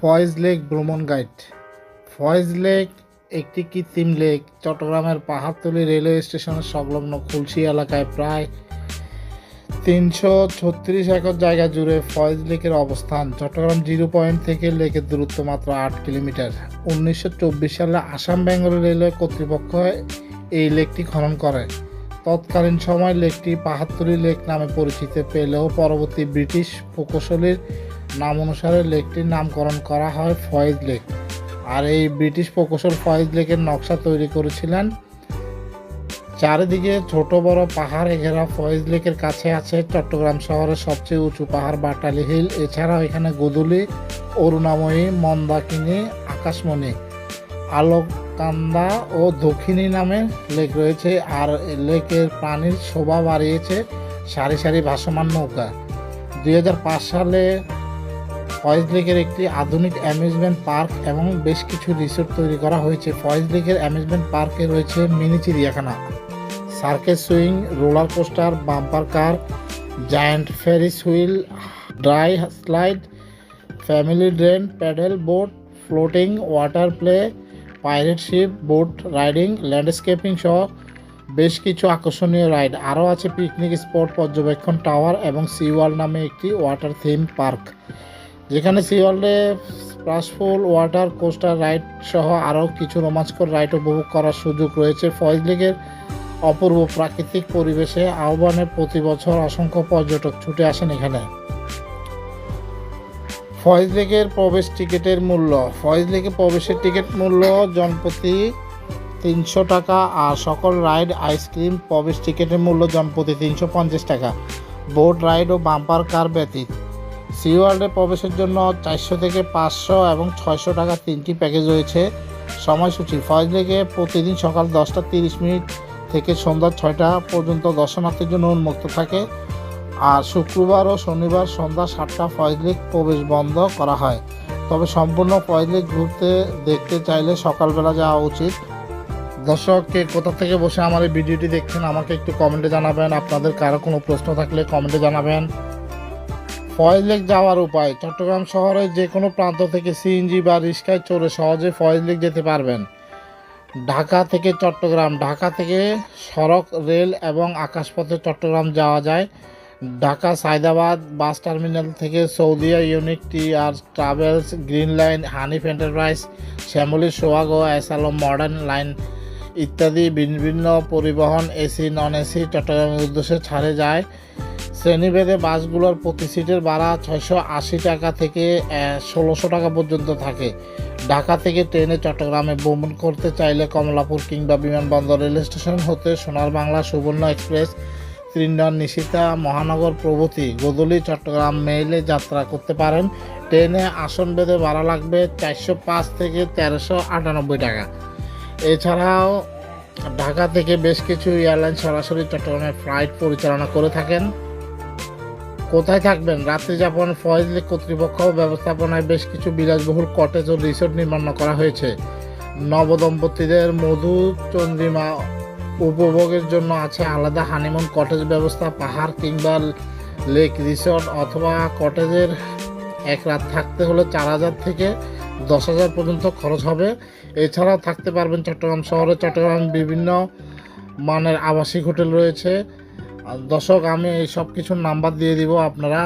Faiz lake ভ্রমণ guide. Faiz lake একটি কৃত্রিম লেক। চট্টগ্রামের পাহাড়তলি রেলওয়ে স্টেশনের সংলগ্ন খুলশি এলাকায় প্রায় তিনশো ছত্রিশ একর জায়গা জুড়ে ফয়েজ লেকের অবস্থান। চট্টগ্রাম জিরো পয়েন্ট থেকে লেকের দূরত্ব মাত্র আট কিলোমিটার। উনিশশো চব্বিশ সালে আসাম বেঙ্গল রেলওয়ে কর্তৃপক্ষ এই লেকটি খনন করে। তৎকালীন সময় লেকটি পাহাড়তলি লেক নামে পরিচিত পেলেও পরবর্তী ব্রিটিশ প্রকৌশলীর নাম অনুসারে লেকটির নামকরণ করা হয় ফয়েজ লেক। আর এই ব্রিটিশ প্রকৌশল ফয়েজ লেকের নকশা তৈরি করেছিলেন। চারিদিকে ছোট বড় পাহাড় ঘেরা ফয়েজ লেকের কাছে আছে চট্টগ্রাম শহরের সবচেয়ে উঁচু পাহাড় বাটালি হিল। এছাড়াও এখানে গোদুলি, অরুণাময়ী, মন্দাকিনী, আকাশমণি আলোকান্দা ও দক্ষিণী নামে লেক রয়েছে। আর লেকের প্রাণীর শোভা বাড়িয়েছে সারি সারি ভাসমান নৌকা। দুই হাজার পাঁচ সালে ফয়েজ লেকের একটি আধুনিক অ্যামিউজমেন্ট পার্ক এবং বেশ কিছু রিসোর্ট তৈরি করা হয়েছে। ফয়েজ লেকের অ্যামিউজমেন্ট পার্কে রয়েছে মিনি চিড়িয়াখানা, circus swing, roller coaster, bumper car, giant Ferris wheel, dry slide, family train, paddle boat, floating, water play, pirate ship, boat riding, landscaping সহ বেশ কিছু আকর্ষণীয় রাইড। আরও আছে পিকনিক স্পট, পর্যবেক্ষণ টাওয়ার এবং সি ওয়ার্ল্ড নামে একটি ওয়াটার থিম পার্ক। যেখানে সি ওয়ার্ল্ডে স্প্লাশফুল ওয়াটার কোস্টার রাইড সহ আরও কিছু রোমাঞ্চকর রাইড উপভোগ করার সুযোগ রয়েছে। ফয়েজ লেকের অপূর্ব প্রাকৃতিক পরিবেশে আহ্বানে প্রতি বছর অসংখ্য পর্যটক ছুটে আসেন এখানে। ফয়েজ লেকের প্রবেশ টিকিটের মূল্য। ফয়েজ লেকে প্রবেশের টিকিট মূল্য জনপ্রতি তিনশো টাকা আর সকল রাইড আইসক্রিম প্রবেশ টিকিটের মূল্য জনপ্রতি তিনশো পঞ্চাশ টাকা। বোট রাইড ও বাম্পার কার ব্যতীত সি ওয়ার্ল্ডে প্রবেশের জন্য চারশো থেকে পাঁচশো এবং ছয়শো টাকা তিনটি প্যাকেজ রয়েছে। সময়সূচি, ফয়েজ লেকে প্রতিদিন সকাল দশটা তিরিশ মিনিট থেকে সন্ধ্যা ছয়টা পর্যন্ত দর্শনার্থীর জন্য উন্মুক্ত থাকে। আর শুক্রবার ও শনিবার সন্ধ্যা সাতটা ফয়েজ লেক প্রবেশ বন্ধ করা হয়। তবে সম্পূর্ণ ফয়েজ লেক ঘুরতে দেখতে চাইলে সকালবেলা যাওয়া উচিত। দর্শক, কে কোথা থেকে বসে আমার এই ভিডিওটি দেখছেন, আমাকে একটু কমেন্টে জানাবেন। আপনাদের কারও কোনো প্রশ্ন থাকলে কমেন্টে জানাবেন। ফয়েজ লেক যাওয়ার উপায়। চট্টগ্রাম শহরের যে কোনো প্রান্ত থেকে সিএনজি বা রিক্সায় চড়ে সহজে ফয়েজ লেক যেতে পারবেন। ঢাকা থেকে চট্টগ্রাম। ঢাকা থেকে সড়ক, রেল এবং আকাশপথে চট্টগ্রাম যাওয়া যায়। ঢাকা সায়দাবাদ বাস টার্মিনাল থেকে Saudia Unique T R Travels, Green Line, Hanif Enterprise, Shyamoli ও অ্যাসালম মডার্ন লাইন ইত্যাদি বিভিন্ন পরিবহন, এসি, নন এসি চট্টগ্রামের উদ্দেশ্যে ছাড়ে যায়। শ্রেণীভেদে বাসগুলোর প্রতি সিটের ভাড়া ছয়শো আশি টাকা থেকে ষোলোশো টাকা পর্যন্ত থাকে। ঢাকা থেকে ট্রেনে চট্টগ্রামে ভ্রমণ করতে চাইলে কমলাপুর কিংবা বিমানবন্দর রেল স্টেশন হতে সোনার বাংলা সুবর্ণ এক্সপ্রেস, ত্রিনয়ন নিশিতা, মহানগর প্রভৃতি গোদলি চট্টগ্রাম মেইলে যাত্রা করতে পারেন। ট্রেনে আসন বেঁধে ভাড়া লাগবে চারশো পাঁচ থেকে তেরোশো আটানব্বই টাকা। এছাড়াও ঢাকা থেকে বেশ কিছু এয়ারলাইন সরাসরি চট্টগ্রামে ফ্লাইট পরিচালনা করে থাকেন। কোথায় থাকবেন? রাত্রি যাপন ফয়েজ লেক কর্তৃপক্ষ ব্যবস্থাপনায় বেশ কিছু বিলাসবহুল কটেজ ও রিসোর্ট নির্মাণ করা হয়েছে। নবদম্পতিদের মধু চন্দ্রিমা উপভোগের জন্য আছে আলাদা হানিমুন কটেজ ব্যবস্থা, পাহাড় কিংবা লেক রিসোর্ট অথবা কটেজের এক রাত থাকতে হলে চার হাজার থেকে দশ হাজার পর্যন্ত খরচ হবে। এছাড়াও থাকতে পারবেন চট্টগ্রাম শহরে। চট্টগ্রাম বিভিন্ন মানের আবাসিক হোটেল রয়েছে। দর্শক, আমি এই সব কিছুর নাম্বার দিয়ে দিব, আপনারা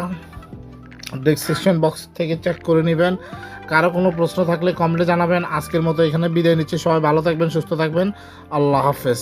ডিসক্রিপশন বক্স থেকে চেক করে নেবেন। কারও কোনো প্রশ্ন থাকলে কমেন্টে জানাবেন। আজকের মতো এখানে বিদায় নিচ্ছি। সবাই ভালো থাকবেন, সুস্থ থাকবেন। আল্লাহ হাফেজ।